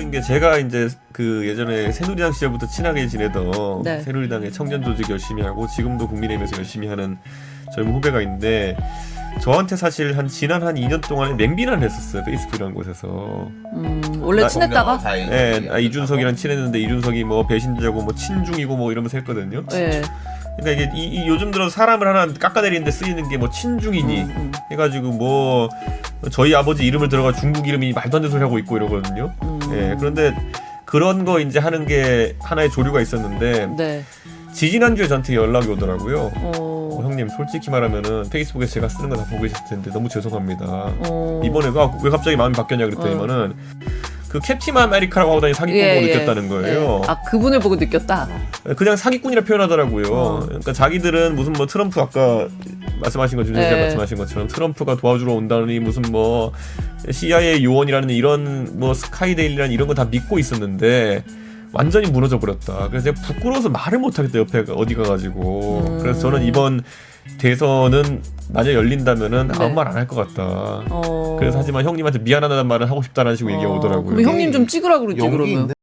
인 게 제가 이제 그 예전에 새누리당 시절부터 친하게 지내던 네. 새누리당의 청년 조직 열심히 하고 지금도 국민의힘에서 열심히 하는 젊은 후배가 있는데 저한테 사실 한 지난 한 2년 동안에 맹비난을 했었어요 페이스북이라는 곳에서 음, 원래 나- 친했다가 예, 아, 이준석이랑 친했는데 이준석이 뭐 배신자고 뭐 친중이고 뭐 이러면서 했거든요 예. 그러니까 이게 이, 이 요즘 들어 사람을 하나 깎아내리는데 쓰이는 게 뭐 친중이니 음, 음, 해가지고 뭐 저희 아버지 이름을 들어가 중국 이름이 말도 안 되는 소리 하고 있고 이러거든요 음. 예, 그런데 그런 거 이제 하는 게 하나의 조류가 있었는데 네. 지지난주에 저한테 연락이 오더라고요. 어, 어. 형님 솔직히 말하면은 페이스북에서 제가 쓰는 거 다 보고 계셨을 텐데 너무 죄송합니다. 어. 이번에 아, 왜 갑자기 마음이 바뀌었냐 그랬더니만은 그 캡틴 아메리카라고 하고 다니 사기꾼 예, 예. 느꼈다는 거예요. 예. 아 그분을 보고 느꼈다. 그냥 사기꾼이라 표현하더라고요. 어. 그러니까 자기들은 무슨 뭐 트럼프 아까 말씀하신 것처럼 예. 제가 말씀하신 것처럼 트럼프가 도와주러 온다니 무슨 뭐 CIA 요원이라는 이런 뭐 스카이데일이라는 이런 거 다 믿고 있었는데 완전히 무너져 버렸다. 그래서 제가 부끄러워서 말을 못 하겠다 옆에 어디 가가지고. 음. 그래서 저는 이번 대선은 만약 열린다면은 네. 아무 말 안 할 것 같다. 어. 그래서 하지만 형님한테 미안하다는 말을 하고 싶다라는 식으로 얘기가 어, 오더라고요. 그럼 형님 좀 찍으라 그러지 그러면.